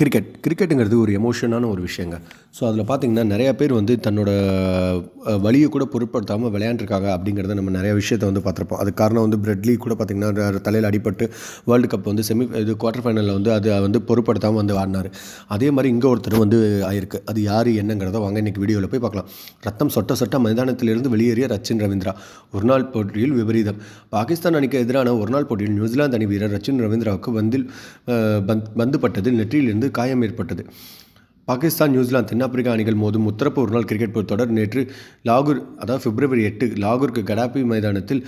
Cricket கிரிக்கெட்டுங்கிறது ஒரு எமோஷனான ஒரு விஷயங்க. ஸோ அதில் பார்த்திங்கன்னா நிறையா பேர் வந்து தன்னோட வழியை கூட பொருட்படுத்தாமல் விளையாண்டுருக்காங்க அப்படிங்கிறத நம்ம நிறைய விஷயத்தை வந்து பார்த்துருப்போம் அது காரணம் வந்து பிரெட்லி கூட பார்த்திங்கன்னா தலையில் அடிபட்டு வேர்ல்டு கப் வந்து செமி இது குவார்டர் ஃபைனலில் வந்து அது வந்து பொருட்படுத்தாமல் வந்து ஆடினார். அதே மாதிரி இங்கே ஒருத்தர் வந்து ஆயிருக்கு. அது யார் என்னங்கிறத வாங்க இன்றைக்கி வீடியோவில் போய் பார்க்கலாம் ரத்தம் சொட்ட சொட்ட மைதானத்திலிருந்து வெளியேறிய ரச்சின் ரவீந்திரா. ஒரு நாள் போட்டியில் விபரீதம். பாகிஸ்தான் அணிக்கு எதிரான ஒரு நாள் போட்டியில் நியூசிலாந்து அணி வீரர் ரச்சின் ரவீந்திராவுக்கு வந்தில் பந்து பட்டதில் நெற்றியிலிருந்து காயம் ஏற்பட்டது. பாகிஸ்தான் நியூசிலாந்து தென்னாப்பிரிக்கா அணிகள் மோதும் உத்தரப்பு ஒருநாள் கிரிக்கெட் போர் தொடர் நேற்று லாகூர் அதாவது பிப்ரவரி எட்டு லாகூருக்கு கடாபி மைதானத்தில்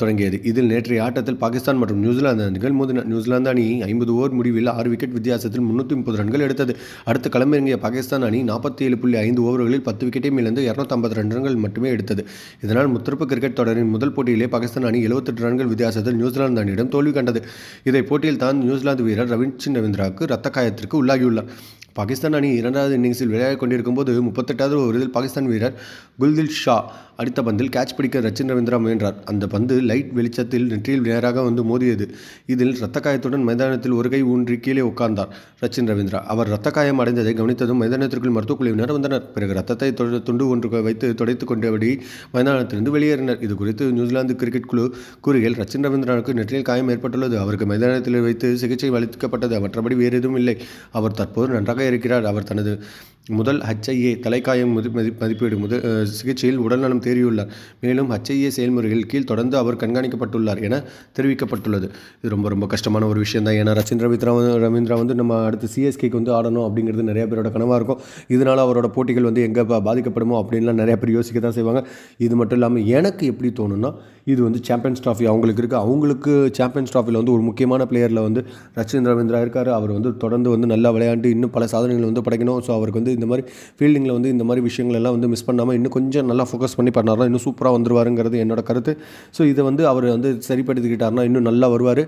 தொடங்கியது. இதில் நேற்றைய ஆட்டத்தில் பாகிஸ்தான் மற்றும் நியூசிலாந்து அணிகள் மோதின நியூசிலாந்து அணி ஐம்பது ஓவர் முடிவில் ஆறு விக்கெட் வித்தியாசத்தில் முன்னூற்றி முப்பது ரன்கள் எடுத்தது. அடுத்து களமிறங்கிய பாகிஸ்தான் அணி நாற்பத்தி ஏழு புள்ளி ஐந்து ஓவர்களில் பத்து விக்கெட்டையும் இழந்து இரநூத்தம்பது ரன்கள் மட்டுமே எடுத்தது. இதனால் முத்தரப்பு கிரிக்கெட் தொடரின் முதல் போட்டியிலே பாகிஸ்தான் அணி எழுபத்தெட்டு ரன்கள் வித்தியாசத்தில் நியூசிலாந்து அணியிடம் தோல்வி கண்டது. இதை போட்டியில் தான் நியூசிலாந்து வீரர் ரவீந்திரன் ரவீந்திராவுக்கு ரத்த காயத்திற்கு உள்ளாகியுள்ளார். பாகிஸ்தான் அணி இரண்டாவது இன்னிங்ஸில் விளையாடிக் கொண்டிருக்கும் போது முப்பத்தெட்டாவது ஓவரில் பாகிஸ்தான் வீரர் குல்தில் ஷா அடித்த பந்தில் கேட்ச் பிடிக்க ரச்சின் ரவீந்திரா முயன்றார். அந்த பந்து லைட் வெளிச்சத்தில் நெற்றியில் நேராக வந்து மோதியது. இதில் இரத்த காயத்துடன் மைதானத்தில் ஒரு கை ஊன்றி கீழே உட்கார்ந்தார் ரச்சின் ரவீந்திரா. அவர் இரத்த காயம் அடைந்ததை கவனித்ததும் மைதானத்திற்குள் மருத்துவக் குழுவினர் வந்தனர். பிறகு ரத்தத்தை துண்டு ஒன்று வைத்து துடைத்துக் கொண்டபடி மைதானத்திலிருந்து வெளியேறினர். இது குறித்து நியூசிலாந்து கிரிக்கெட் குழு கூறுகையில் ரச்சின் ரவீந்திராவுக்கு நெற்றியில் காயம் ஏற்பட்டுள்ளது. அவருக்கு மைதானத்தில் வைத்து சிகிச்சை அளிக்கப்பட்டது. மற்றபடி வேறு எதுவும் இல்லை. அவர் தற்போது நன்றாக இருக்கிறார். அவர் தனது முதல் ஹச்ஐஏ தலைக்காயம் மதி மதி- மதிப்பீடு முதல் சிகிச்சையில் உடல்நலம் தேறியுள்ளார். மேலும் ஹச்ஐஏ செயல்முறைகள் கீழ் தொடர்ந்து அவர் கண்காணிக்கப்பட்டுள்ளார் என தெரிவிக்கப்பட்டுள்ளது. இது ரொம்ப ரொம்ப கஷ்டமான ஒரு விஷயம் தான். ஏன்னா ரச்சின் ரவீந்திரா வந்து- ரவீந்திரா வந்து நம்ம அடுத்து சிஎஸ்கேக்கு வந்து ஆடணும் அப்படிங்கிறது நிறைய பேரோட கனவாக இருக்கும். இதனால் அவரோட போட்டிகள் வந்து எங்கே பாதிக்கப்படுமோ அப்படின்லாம் நிறைய பேர் யோசிக்க தான் செய்வாங்க. இது மட்டும் இல்லாமல் எனக்கு எப்படி தோணுன்னா இது வந்து சாம்பியன்ஸ் ட்ராஃபி அவங்களுக்கு இருக்குது அவங்களுக்கு சாம்பியன்ஸ் ட்ராஃபியில் வந்து ஒரு முக்கியமான பிளேயரில் வந்து ரச்சின் ரவீந்திரா இருக்கார். அவர் வந்து தொடர்ந்து வந்து நல்லா விளையாண்டு இன்னும் பல சாதனைகள் வந்து படைக்கணும். ஸோ அவருக்கு வந்து இந்த மாதிரி ஃபீல்டிங்கில் வந்து இந்த மாதிரி விஷயங்கள் எல்லாம் வந்து மிஸ் பண்ணாமல் இன்னும் கொஞ்சம் நல்லா ஃபோக்கஸ் பண்ணி பண்ணார்னா இன்னும் சூப்பராக வந்துருவாருங்கிறது என்னோட கருத்து. ஸோ இதை வந்து அவர் வந்து சரிப்படுத்திக்கிட்டார்னா இன்னும் நல்லா வருவார்.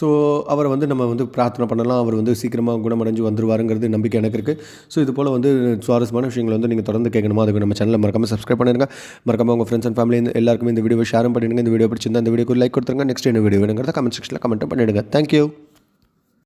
ஸோ அவரை வந்து நம்ம வந்து பிரார்த்தனை பண்ணலாம். அவர் வந்து சீக்கிரமாக குணமடைஞ்சு வந்துருவாருங்கிறது நம்பிக்கை எனக்கு இருக்குது ஸோ இது போல் வந்து சுவாரஸ்யமான விஷயங்களை வந்து நீங்கள் தொடர்ந்து கேட்கணுமா? அதுக்கு நம்ம சேனலில் மறக்காமல் சப்ஸ்கிரைப் பண்ணிடுங்க மறக்காமல் உங்கள் ஃப்ரெண்ட்ஸ் அண்ட் ஃபேமிலி எல்லாருக்குமே இந்த வீடியோ ஷேரும் பண்ணிடுங்க. இந்த வீடியோ பிடிச்சிருந்தா இந்த வீடியோக்கு லைக் கொடுத்துருங்க. நெக்ஸ்ட் என்ன வீடியோ வேணுங்கிறத கமெண்ட் செக்ஷனில் கமெண்ட் பண்ணிடுங்க. தேங்க்யூ